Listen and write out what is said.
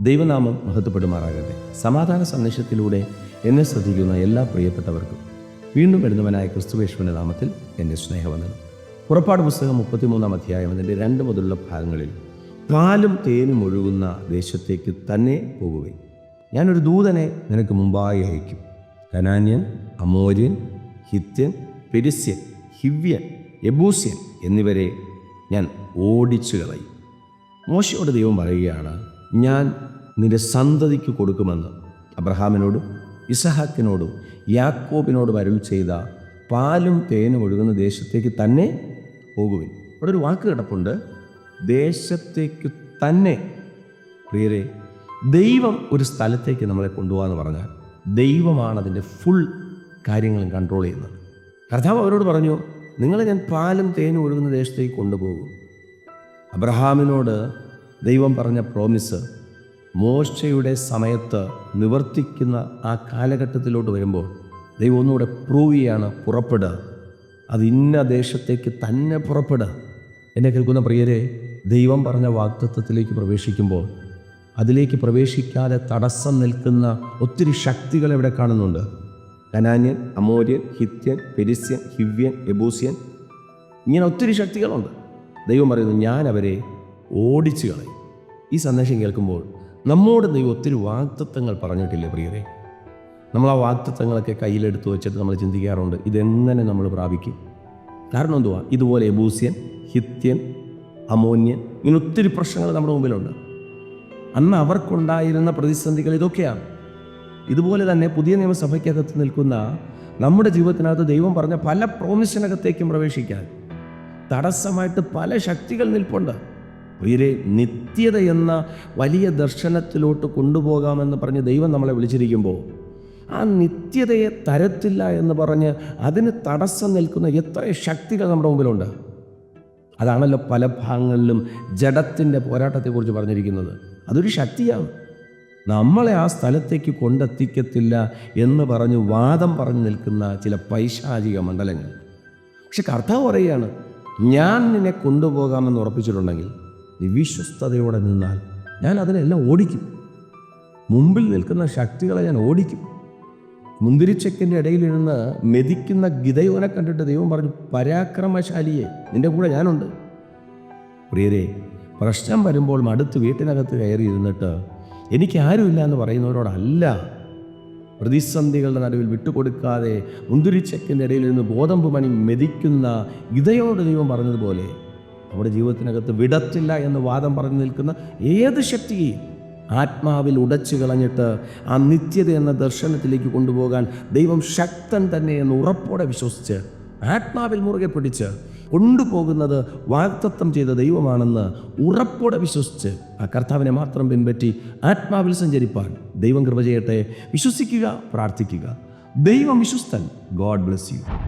ദൈവനാമം മഹത്വപ്പെടുമാറാകട്ടെ. സമാധാന സന്ദേശത്തിലൂടെ എന്നെ ശ്രദ്ധിക്കുന്ന എല്ലാ പ്രിയപ്പെട്ടവർക്കും വീണ്ടും വരുന്നവനായ ക്രിസ്തുവേശുവിന്റെ നാമത്തിൽ എന്റെ സ്നേഹവന്ദനം. പുറപ്പാട് പുസ്തകം മുപ്പത്തിമൂന്നാം അധ്യായം അതിന്റെ രണ്ട് മുതലുള്ള ഭാഗങ്ങളിൽ പാലും തേനും ഒഴുകുന്ന ദേശത്തേക്ക് തന്നെ പോകുവേ. ഞാനൊരു ദൂതനെ നിനക്ക് മുമ്പായി അയക്കും. കനാന്യൻ അമോര്യൻ ഹിത്യൻ പെരിസ്യൻ ഹിവ്യൻ യബൂസ്യൻ എന്നിവരെ ഞാൻ ഓടിച്ചു കളയും മോശയോട് ദൈവം പറയുകയാണ് ഞാൻ നിന്റെ സന്തതിക്ക് കൊടുക്കുമെന്ന് അബ്രഹാമിനോടും ഇസഹാക്കിനോടും യാക്കോബിനോട് അരുൾ ചെയ്ത പാലും തേനും ഒഴുകുന്ന ദേശത്തേക്ക് തന്നെ പോകുവിൻ. അവിടെ ഒരു വാക്ക് കിടപ്പുണ്ട്. ദേശത്തേക്ക് തന്നെ. പ്രിയരെ ദൈവം ഒരു സ്ഥലത്തേക്ക് നമ്മളെ കൊണ്ടുപോകാന്ന് പറഞ്ഞാൽ ദൈവമാണ് അതിന്റെ ഫുൾ കാര്യങ്ങളും കൺട്രോൾ ചെയ്യുന്നത്. കർത്താവ് അവരോട് പറഞ്ഞു നിങ്ങളെ ഞാൻ പാലും തേനും ഒഴുകുന്ന ദേശത്തേക്ക് കൊണ്ടുപോകും. അബ്രഹാമിനോട് ദൈവം പറഞ്ഞ പ്രോമിസ് മോശയുടെ സമയത്ത് നിവർത്തിക്കുന്ന ആ കാലഘട്ടത്തിലോട്ട് വരുമ്പോൾ ദൈവം ഒന്നുകൂടെ പ്രൂവ് ചെയ്യാണ് പുറപ്പെടുക. അത് ഇന്ന ദേശത്തേക്ക് തന്നെ പുറപ്പെടുക. എന്നെ കേൾക്കുന്ന പ്രിയരെ ദൈവം പറഞ്ഞ വാക്തത്വത്തിലേക്ക് പ്രവേശിക്കുമ്പോൾ അതിലേക്ക് പ്രവേശിക്കാതെ തടസ്സം നിൽക്കുന്ന ഒത്തിരി ശക്തികൾ ഇവിടെ കാണുന്നുണ്ട്. കനാന്യൻ അമോര്യൻ ഹിത്യൻ പെരിസ്യൻ ഹിവ്യൻ എബൂസ്യൻ ഇങ്ങനെ ഒത്തിരി ശക്തികളുണ്ട്. ദൈവം പറയുന്നു ഞാൻ അവരെ ഓടിച്ചു കളയും ഈ സന്ദേശം കേൾക്കുമ്പോൾ നമ്മോട് ദൈവം ഒത്തിരി വാക്തത്വങ്ങൾ പറഞ്ഞിട്ടില്ലേ പ്രിയരെ? നമ്മൾ ആ വാക്തത്വങ്ങളൊക്കെ കയ്യിലെടുത്ത് വെച്ചിട്ട് നമ്മൾ ചിന്തിക്കാറുണ്ട് ഇതെങ്ങനെ നമ്മൾ പ്രാപിക്കും? കാരണം എന്തുവാ? ഇതുപോലെ എബൂസ്യൻ ഹിത്യൻ അമോന്യൻ ഇങ്ങനെ ഒത്തിരി പ്രശ്നങ്ങൾ നമ്മുടെ മുമ്പിലുണ്ട്. അന്ന് അവർക്കുണ്ടായിരുന്ന പ്രതിസന്ധികൾ ഇതൊക്കെയാണ്. ഇതുപോലെ തന്നെ പുതിയ നിയമസഭയ്ക്കകത്ത് നിൽക്കുന്ന നമ്മുടെ ജീവിതത്തിനകത്ത് ദൈവം പറഞ്ഞ പല പ്രോമിസിനകത്തേക്കും പ്രവേശിക്കാൻ തടസ്സമായിട്ട് പല ശക്തികൾ നിൽപ്പുണ്ട്. ഉയരെ നിത്യത എന്ന വലിയ ദർശനത്തിലോട്ട് കൊണ്ടുപോകാമെന്ന് പറഞ്ഞ് ദൈവം നമ്മളെ വിളിച്ചിരിക്കുമ്പോൾ ആ നിത്യതയെ തരത്തില്ല എന്ന് പറഞ്ഞ് അതിന് തടസ്സം നിൽക്കുന്ന എത്ര ശക്തികൾ നമ്മുടെ മുമ്പിലുണ്ട്. അതാണല്ലോ പല ഭാഗങ്ങളിലും ജഡത്തിന്റെ പോരാട്ടത്തെക്കുറിച്ച് പറഞ്ഞിരിക്കുന്നത്. അതൊരു ശക്തിയാണ്. നമ്മളെ ആ സ്ഥലത്തേക്ക് കൊണ്ടെത്തിക്കത്തില്ല എന്ന് പറഞ്ഞ് വാദം പറഞ്ഞു നിൽക്കുന്ന ചില പൈശാചിക മണ്ഡലങ്ങൾ. പക്ഷെ കർത്താവ് പറയുകയാണ് ഞാൻ നിന്നെ കൊണ്ടുപോകാമെന്ന് ഉറപ്പിച്ചിട്ടുണ്ടെങ്കിൽ നീ വിശ്വസ്തയോടെ നിന്നാൽ ഞാൻ അതിനെല്ലാം ഓടിക്കും. മുമ്പിൽ നിൽക്കുന്ന ശക്തികളെ ഞാൻ ഓടിക്കും. മുന്തിരിച്ചക്കിന്റെ ഇടയിലിരുന്ന് മെതിക്കുന്ന ഗിതയോനെ കണ്ടിട്ട് ദൈവം പറഞ്ഞു പരാക്രമശാലിയെ നിന്റെ കൂടെ ഞാനുണ്ട്. പ്രിയരെ പ്രശ്നം വരുമ്പോൾ അടുത്ത് വീട്ടിനകത്ത് കയറി ഇരുന്നിട്ട് എനിക്ക് ആരുമില്ല എന്ന് പറയുന്നവരോടല്ല. പ്രതിസന്ധികളുടെ നടുവിൽ വിട്ടുകൊടുക്കാതെ മുന്തിരിച്ചക്കിന്റെ ഇടയിൽ നിന്ന് ഗോതമ്പ് മണി മെതിക്കുന്ന ഇതയോട് ദൈവം പറഞ്ഞതുപോലെ നമ്മുടെ ജീവിതത്തിനകത്ത് വിടത്തില്ല എന്ന് വാദം പറഞ്ഞു നിൽക്കുന്ന ഏത് ശക്തിയെയും ആത്മാവിൽ ഉടച്ചു കളഞ്ഞിട്ട് ആ നിത്യത എന്ന ദർശനത്തിലേക്ക് കൊണ്ടുപോകാൻ ദൈവം ശക്തൻ തന്നെ എന്ന് ഉറപ്പോടെ വിശ്വസിച്ച് ആത്മാവിൽ മുറുകെ പിടിച്ച് കൊണ്ടുപോകുന്നത് വാഗ്ദത്തം ചെയ്ത ദൈവമാണെന്ന് ഉറപ്പോടെ വിശ്വസിച്ച് ആ കർത്താവിനെ മാത്രം പിൻപറ്റി ആത്മാവിൽ സഞ്ചരിപ്പാൻ ദൈവം കൃപ ചെയ്യട്ടെ. വിശ്വസിക്കുക പ്രാർത്ഥിക്കുക. ദൈവം വിശ്വസ്തൻ. God bless you.